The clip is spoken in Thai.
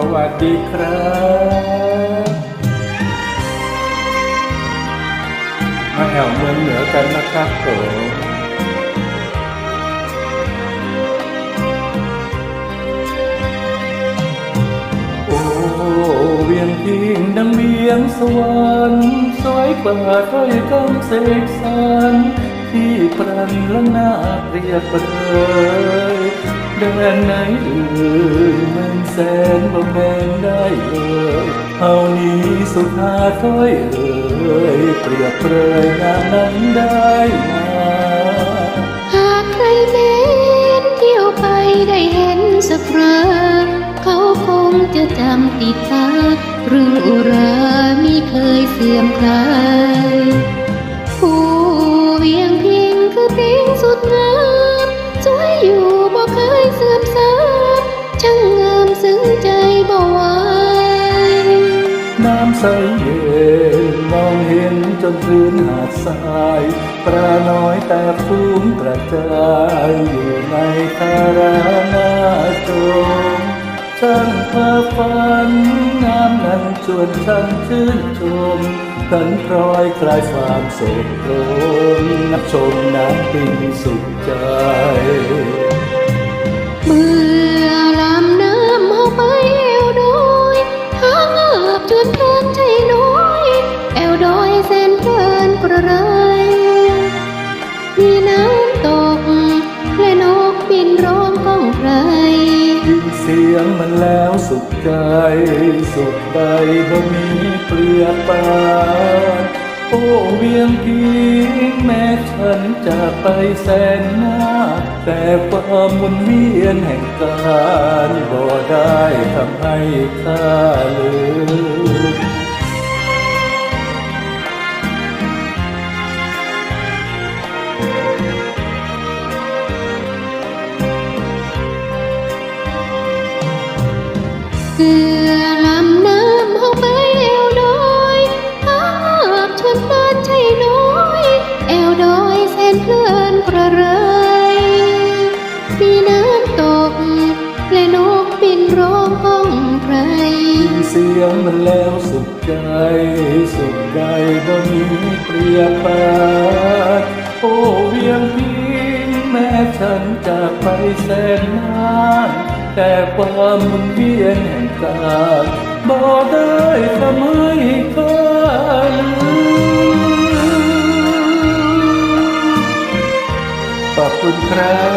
สวัสดีครับมาแอวเมืองเหนือกันนะครับผมโอ้เวียงพิงดังเวียงสวรรค์สวยกว่าถ้อยคำเสกสรรที่ปรันและน่าเปรียบเปรย แดนไหนอื่นหมื่นแสนบ่แบ่งได้เลยเฮานี้สุภาถ้อยเอ่ยเปรียบเปรยงานนั้นได้มาหากใครเม้นเที่ยวไปได้เห็นสักคราเขาคงจะจำติดตาเรื่องอุรามิเคยเสื่อมคลายำใสเย็นมองเห็นจนพื้นหาดทรายปลาน้อยแต่ฟูงกระจายอยู่ในคารานาจมช่างพาฝันน้ำนั้นชวนฉันชื่นชมกันพลอยคลายความโศกโศมนับชมน้ำปิงสุขใจเมื่อลำน้ำเอาไปแอวดอยทางอาบจนเพลินใจน สียงมันแล้วสุขใจสุขใดบ่มีเปรียบปาโอ้เวียงพิงแม้ฉันจะไปแสนหน้า แต่ความมุนเวียนแห่งการบ่ได้ทำให้ข้าลืม สือลำน้ำเอาไปแอวดอยทางอาบชนเพลินใจน้อยแอวดอยแสนเพลินกระไรยมีน้ำตก และนกบินร้องก้องไพรเสียงมันแล้วสุขใจ สุขใดบ่มีเปรียบปานโอ้เวียงพิงแม้ฉันจะไปแสนนาน แต่ความหมุนเวียนแห่งการบ่ได้ทำให้ข้าลืมขอบคุณครับ